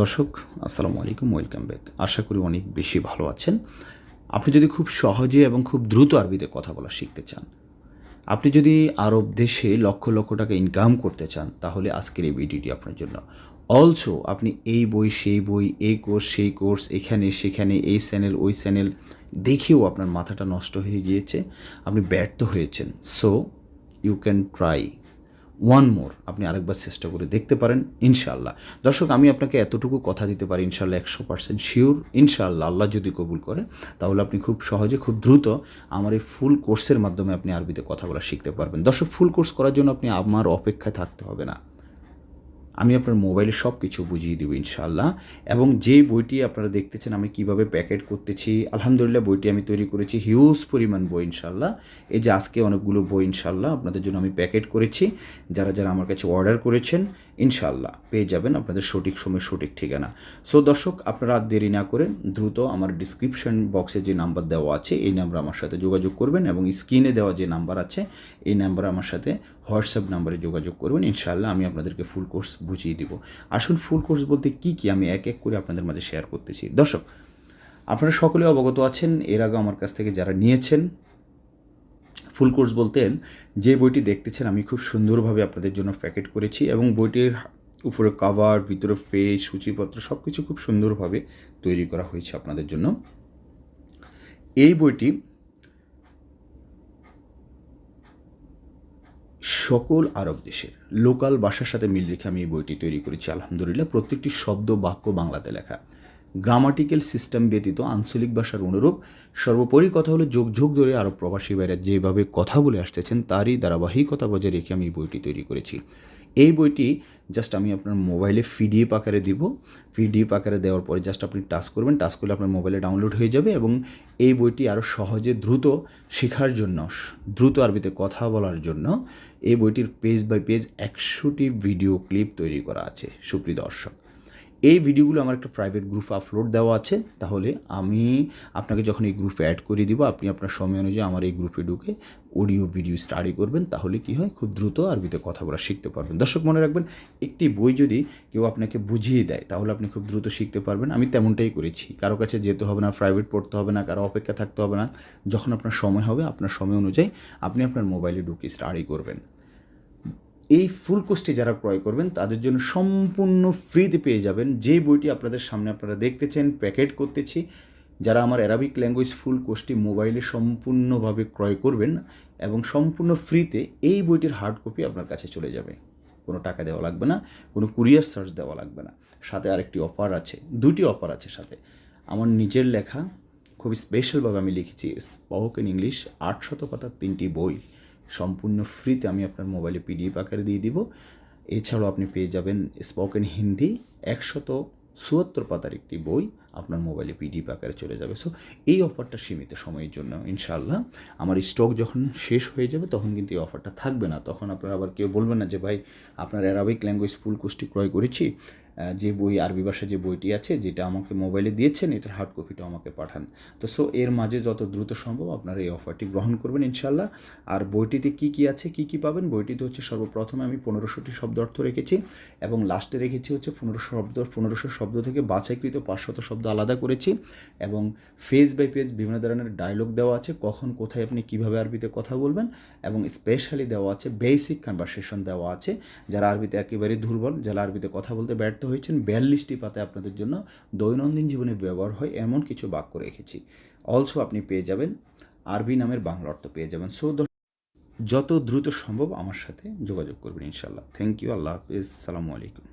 দর্শক, আসসালামু আলাইকুম, ওয়েলকাম ব্যাক। আশা করি অনেক বেশি ভালো আছেন। আপনি যদি খুব সহজে এবং খুব দ্রুত আরবিতে কথা বলা শিখতে চান, আপনি যদি আরব দেশে লক্ষ লক্ষ টাকা ইনকাম করতে চান, তাহলে আজকের এই ভিডিওটি আপনার জন্য। অলসো আপনি এই বই, সেই বই এই কোর্স, সেই কোর্স, এখানে, সেখানে, এই চ্যানেল, ওই চ্যানেল দেখেও আপনার মাথাটা নষ্ট হয়ে গিয়েছে, আপনি ব্যর্থ হয়েছেন। So you can try one more আপনি আরেকবার চেষ্টা করে দেখতে পারেন, ইনশাআল্লাহ। দর্শক, আমি আপনাকে এতটুকু কথা দিতে পারি, ইনশাআল্লাহ একশো পার্সেন্ট শিওর ইনশাআল্লাহ আল্লাহ যদি কবুল করে, তাহলে আপনি খুব সহজে, খুব দ্রুত আমার এই ফুল কোর্সের মাধ্যমে আপনি আরবিতে কথা বলা শিখতে পারবেন। দর্শক ফুল কোর্স করার জন্য আপনি আমার অপেক্ষায় থাকতে হবে না। আমি আপনার মোবাইলে সব কিছু বুঝিয়ে দেবো ইনশাআল্লাহ। এবং যে বইটি আপনারা দেখতেছেন, আমি কীভাবে প্যাকেট করতেছি, আলহামদুলিল্লাহ বইটি আমি তৈরি করেছি, হিউজ পরিমাণ বই ইনশাআল্লাহ। এই যে আজকে অনেকগুলো বই ইনশাআল্লাহ আপনাদের জন্য আমি প্যাকেট করেছি। যারা যারা আমার কাছে অর্ডার করেছেন, ইনশাআল্লাহ পেয়ে যাবেন আপনাদের সঠিক সময়, সঠিক ঠিকানা। সো দর্শক, আপনারা আর দেরি না করে দ্রুত আমার ডিসক্রিপশন বক্সে যে নাম্বার দেওয়া আছে, এই নাম্বার আমার সাথে যোগাযোগ করবেন এবং স্ক্রিনে দেওয়া যে নাম্বার আছে, এই নাম্বার আমার সাথে হোয়াটসঅ্যাপ নাম্বারে যোগাযোগ করবেন। ইনশাআল্লাহ আমি আপনাদেরকে ফুল কোর্স বুঝিয়ে দিব। আসুন ফুল কোর্স বলতে কী কী আমি এক এক করে আপনাদের মাঝে শেয়ার করতেছি। দর্শক, আপনারা সকলে অবগত আছেন, এর আগে আমার কাছ থেকে যারা নিয়েছেন ফুল কোর্স বলতেন যে বইটি দেখতেছেন আমি খুব সুন্দরভাবে আপনাদের জন্য প্যাকেট করেছি এবং বইটির উপরে কাভার ভিতরে ফেস সূচিপত্র সব কিছু খুব সুন্দরভাবে তৈরি করা হয়েছে আপনাদের জন্য। এই বইটি সকল আরব দেশের লোকাল ভাষার সাথে মিল রেখে আমি এই বইটি তৈরি করেছি, আলহামদুলিল্লাহ। প্রত্যেকটি শব্দ বাক্য বাংলাতে লেখা। গ্রামাটিক্যাল সিস্টেম ব্যতীত আঞ্চলিক ভাষার অনুরূপ সর্বোপরি কথা হলো যোগ যোগ ধরে আরব প্রবাসী বাইরে যেভাবে কথা বলে আসতেছেন, তারই ধারাবাহিকতা বজায় রেখে আমি এই বইটি তৈরি করেছি। এই বইটি জাস্ট আমি আপনার মোবাইলে পিডিএফ আকারে দিব। পিডিএফ আকারে দেওয়ার পরে জাস্ট আপনি টাচ করবেন, টাচ করলে আপনার মোবাইলে ডাউনলোড হয়ে যাবে এবং এই বইটি আরও সহজে দ্রুত শেখার জন্য, দ্রুত আরবিতে কথা বলার জন্য এই বইটির পেজ বাই পেজ একশোটি ভিডিও ক্লিপ তৈরি করা আছে। সুপ্রিয় দর্শক এই ভিডিওগুলো আমার একটা প্রাইভেট গ্রুপে আপলোড দেওয়া আছে। তাহলে আমি আপনাকে যখন এই গ্রুপে অ্যাড করে দিব, আপনি আপনার সময় অনুযায়ী আমার এই গ্রুপে ঢুকে অডিও ভিডিও স্টাডি করবেন। তাহলে কি হয়? খুব দ্রুত আরবিতে কথা বলা শিখতে পারবেন। দর্শক মনে রাখবেন, একটি বই যদি কেউ আপনাকে বুঝিয়ে দেয়, তাহলে আপনি খুব দ্রুত শিখতে পারবেন। আমি তেমনটাই করেছি। কারও কাছে যেতে হবে না প্রাইভেট পড়তে হবে না, কারও অপেক্ষা থাকতে হবে না। যখন আপনার সময় হবে, আপনার সময় অনুযায়ী আপনি আপনার মোবাইলে ঢুকে স্টাডি করবেন। এই ফুল কোর্সটি যারা ক্রয় করবেন, তাদের জন্য সম্পূর্ণ ফ্রিতে পেয়ে যাবেন। যে বইটি আপনাদের সামনে আপনারা দেখতেছেন প্যাকেট করতেছি, যারা আমার অ্যারাবিক ল্যাঙ্গুয়েজ ফুল কোর্সটি মোবাইলে সম্পূর্ণভাবে ক্রয় করবেন এবং সম্পূর্ণ ফ্রিতে এই বইটির হার্ড কপি আপনার কাছে চলে যাবে। কোনো টাকা দেওয়া লাগবে না, কোনো কুরিয়ার চার্জ দেওয়া লাগবে না। সাথে আরেকটি অফার আছে, দুটি অফার আছে সাথে। আমার নিজের লেখা খুব স্পেশালভাবে আমি লিখেছি স্পোকেন ইংলিশ আটশত পাতার তিনটি বই। সম্পূর্ণ ফ্রিতে আমি আপনার মোবাইলে পিডিএফ আকারে দিয়ে দিব। এছাড়াও আপনি পেয়ে যাবেন স্পোকেন হিন্দি একশত চুয়াত্তর পাতার একটি বই আপনার মোবাইলে পিডিএফ আকারে চলে যাবে। সো এই অফারটা সীমিত সময়ের জন্য ইনশাল্লাহ আমার স্টক যখন শেষ হয়ে যাবে তখন কিন্তু এই অফারটা থাকবে না। তখন আপনারা আবার কেউ বলবেন না যে, ভাই, আপনার অ্যারাবিক ল্যাঙ্গুয়েজ ফুল কোর্সটি ক্রয় করেছি যে বই, আরবি ভাষা যে বইটি আছে, যেটা আমাকে মোবাইলে দিয়েছেন, এটার হার্ড কপিটা আমাকে পাঠান। তো সো এর মাঝে যত দ্রুত সম্ভব আপনারা এই অফারটি গ্রহণ করবেন ইনশাল্লাহ আর বইটিতে কি কি আছে, কি কি পাবেন? বইটিতে হচ্ছে সর্বপ্রথমে আমি পনেরোশোটি শব্দ অর্থ রেখেছি এবং লাস্টে রেখেছি হচ্ছে পনেরোশো শব্দ পনেরোশো শব্দ থেকে বাছাইকৃত পাঁচশত শব্দ আলাদা করেছি এবং ফেজ বাই পেজ বিভিন্ন ধরনের ডায়লগ দেওয়া আছে, কখন, কোথায় আপনি কীভাবে আরবিতে কথা বলবেন এবং স্পেশালি দেওয়া আছে বেসিক কনভারসেশন দেওয়া আছে। যারা আরবিতে একেবারে দুর্বল, যারা আরবিতে কথা বলতে ব্যর্থ হয়েছেন বিয়াল্লিশটি পাতে আপনাদের জন্য দৈনন্দিন জীবনে ব্যবহার হয় এমন কিছু বাক্য রেখেছি। অলসো আপনি পেয়ে যাবেন আরবি নামের বাংলা অর্থ পেয়ে যাবেন। সো যত দ্রুত সম্ভব আমার সাথে যোগাযোগ করবেন ইনশাল্লাহ থ্যাংক ইউ আল্লাহ হাফিজ। সালামু আলাইকুম।